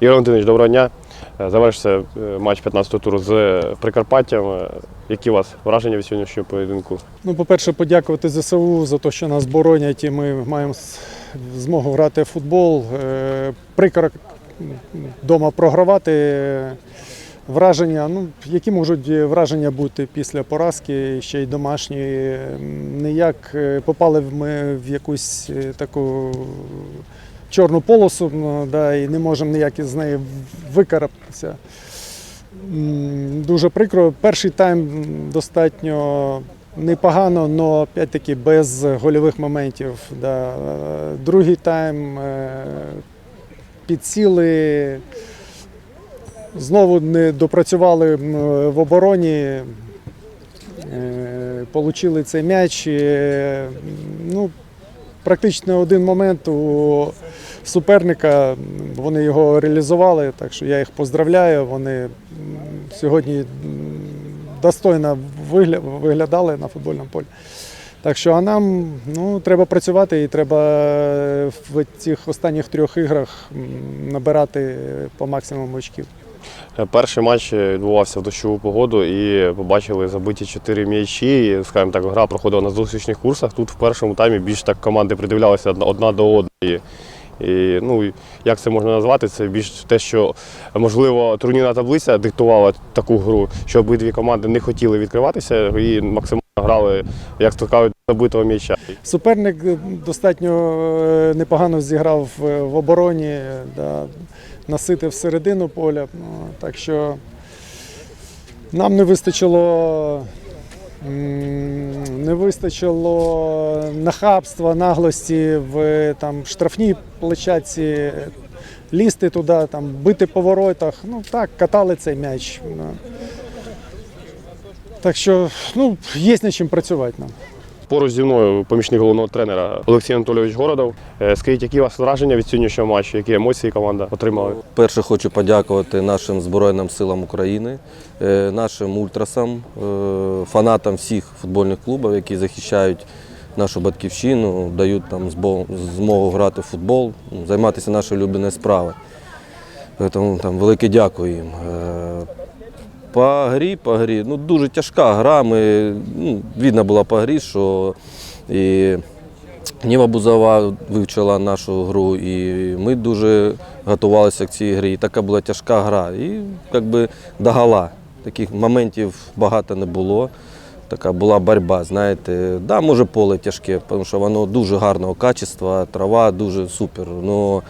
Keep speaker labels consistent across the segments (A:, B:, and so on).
A: Ігор Валентинович, доброго дня. Е, Завершився е, матч 15-го туру з е, Прикарпаттям. Які у вас враження від сьогоднішнього поєдинку?
B: Ну, по-перше, подякувати ЗСУ за те, що нас боронять, і ми маємо змогу грати в футбол. Прикро вдома програвати. Враження, ну, які можуть враження бути після поразки, ще й домашні. Ніяк попали ми в якусь таку чорну полосу, ну, да, і не можемо ніяк із неї викарабкатися. Дуже прикро. Перший тайм достатньо непогано, але опять-таки без гольових моментів. Да. Другий тайм е, підсіли, знову не допрацювали в обороні. Е, Получили цей м'яч. Ну, практично один момент у суперника. Вони його реалізували, так що я їх поздравляю. Вони сьогодні достойно виглядали на футбольному полі. Так що а нам ну, треба працювати і треба в цих останніх трьох іграх набирати по максимуму очків.
A: Перший матч відбувався в дощову погоду і побачили забиті чотири м'ячі. Скажімо так, гра проходила на зустрічних курсах. Тут в першому таймі більш так команди придивлялися одна до одної. І, ну, як це можна назвати? Це більш те, що можливо турнірна таблиця диктувала таку гру, що обидві команди не хотіли відкриватися і максимально грали, як то кажуть, забитого м'яча.
B: Суперник е, достатньо е, непогано зіграв в обороні, да, наситив середину поля. Ну, так що нам не вистачило. Не вистачило нахабства, наглості в там, штрафній площадці, лізти туди, там, бити по воротах. Ну так, катали цей м'яч. Так що ну, є над чим працювати нам.
A: Поруч зі мною помічник головного тренера Олексій Анатолійович Городов. Е, Скажіть, які у вас враження від сьогоднішнього матчу, які емоції команда отримала?
C: Перше хочу подякувати нашим Збройним силам України, е, нашим ультрасам, е, фанатам всіх футбольних клубів, які захищають нашу батьківщину, дають нам змогу грати в футбол, займатися нашою улюбленою справою. Тому там велике дякую їм. По грі, по грі, ну дуже тяжка гра. Ми, ну, видно було по грі, що і Ніва Бузова вивчила нашу гру, і ми дуже готувалися к цій грі. І така була тяжка гра. І якби догала. Таких моментів багато не було. Така була боротьба, знаєте. Да, може поле тяжке, тому що воно дуже гарного качества, трава дуже супер. Но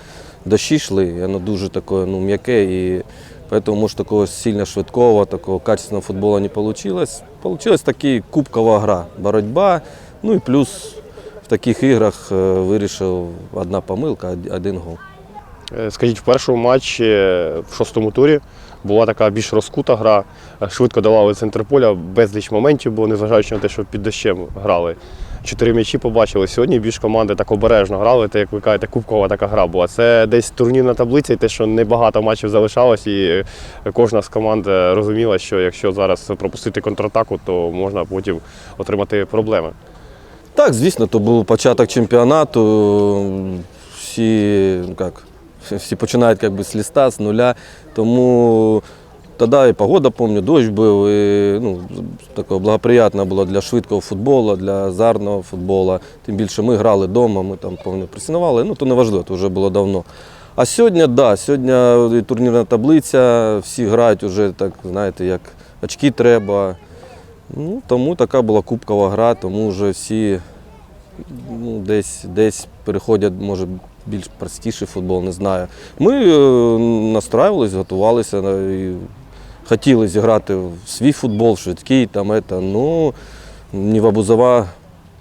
C: дощі йшли, воно дуже таке ну, м'яке. І Поэтому, може, такого сильно швидкого, такого качественного футболу не получилось. Получилась таки кубкова гра, боротьба. Ну і плюс в таких іграх е, вирішив одна помилка, один гол.
A: Е, Скажіть, в першому матчі в шостому турі була така більш розкута гра, е, швидко давали центр поля, безліч моментів було, незважаючи на те, що під дощем грали. Чотири м'ячі побачили. Сьогодні більш команди так обережно грали, те, як ви кажете, кубкова така гра була. Це десь турнірна таблиця, і те, що небагато матчів залишалось, і кожна з команд е, розуміла, що якщо зараз пропустити контратаку, то можна потім отримати проблеми.
C: Так, звісно, то був початок чемпіонату. Всі, ну, як, всі починають як з ліста, з нуля. Тому тоді і погода, пам'ятаю, дощ був. І, ну, таке благоприятно було для швидкого футболу, для азартного футболу. Тим більше ми грали вдома, ми там пам'ятаю, пресинували. Ну, то не важливо, то вже було давно. А сьогодні, так, да, сьогодні турнірна таблиця, всі грають вже так, знаєте, як очки треба. Ну, тому така була кубкова гра, тому вже всі ну, десь, десь переходять, може, більш простіший футбол, не знаю. Ми е, настраювалися, готувалися е, хотіли зіграти в свій футбол, швидкий, там, ета, ну, Ніва Бузова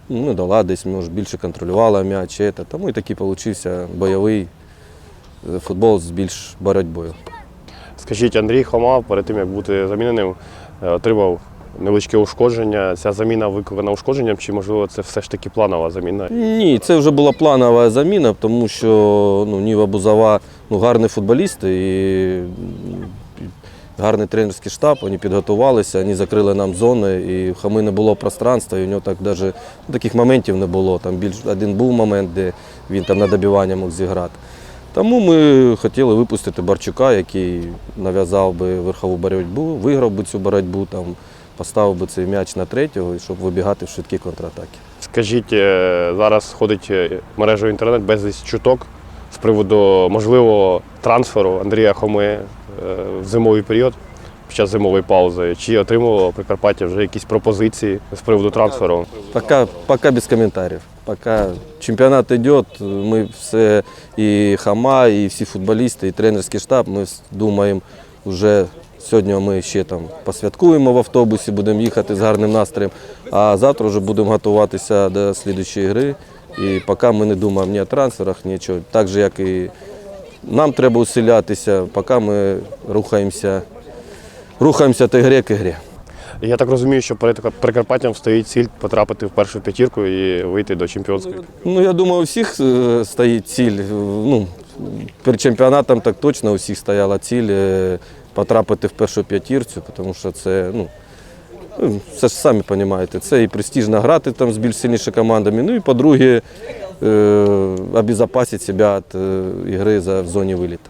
C: ну, дала десь, може, більше контролювала м'яч, ета, тому і такий получився бойовий е, футбол з більш боротьбою.
A: Скажіть, Андрій Хома перед тим, як бути заміненим, е, отримав невеличке ушкодження. Ця заміна викликана ушкодженням, чи можливо це все ж таки планова заміна?
C: Ні, це вже була планова заміна, тому що ну, Ніва Бузова ну, гарний футболіст і гарний тренерський штаб, вони підготувалися, вони закрили нам зони, і в Хами не було пространства, і у нього так даже, ну, таких моментів не було. Там більш один був момент, де він там на добивання мог зіграти. Тому ми хотіли випустити Барчука, який нав'язав би верхову боротьбу, виграв би цю боротьбу, там, поставив би цей м'яч на третього, щоб вибігати в швидкі контратаки.
A: Скажіть, е, зараз ходить е, мережею інтернет безліч чуток з приводу можливого трансферу Андрія Хоми в зимовий період під час зимової паузи. Чи отримувало Прикарпаття вже якісь пропозиції з приводу трансферу?
C: Пока, пока без комментариев. Пока чемпионат идет, мы все, и Хама, и всі футболісти, і тренерський штаб, ми думаємо, вже сьогодні ми ще там посвяткуємо в автобусі, будемо їхати з гарним настроєм, а завтра вже будемо готуватися до слідчої гри. І поки ми не думаємо ні о трансферах, нічого. Так же, як і нам треба усилятися, поки ми рухаємося, рухаємося та грі к грі.
A: Я так розумію, що перед Прикарпаттям стоїть ціль потрапити в першу п'ятірку і вийти до чемпіонської.
C: Ну, я думаю, у всіх е, стоїть ціль. е, Ну, перед чемпіонатом так точно у всіх стояла ціль е, потрапити в першу п'ятірцю, тому що це, ну, ну, це ж самі розумієте, це і престижно грати там з більш сильнішими командами. Ну і по-друге, е, обезопасити себе від е, ігри в зоні виліту.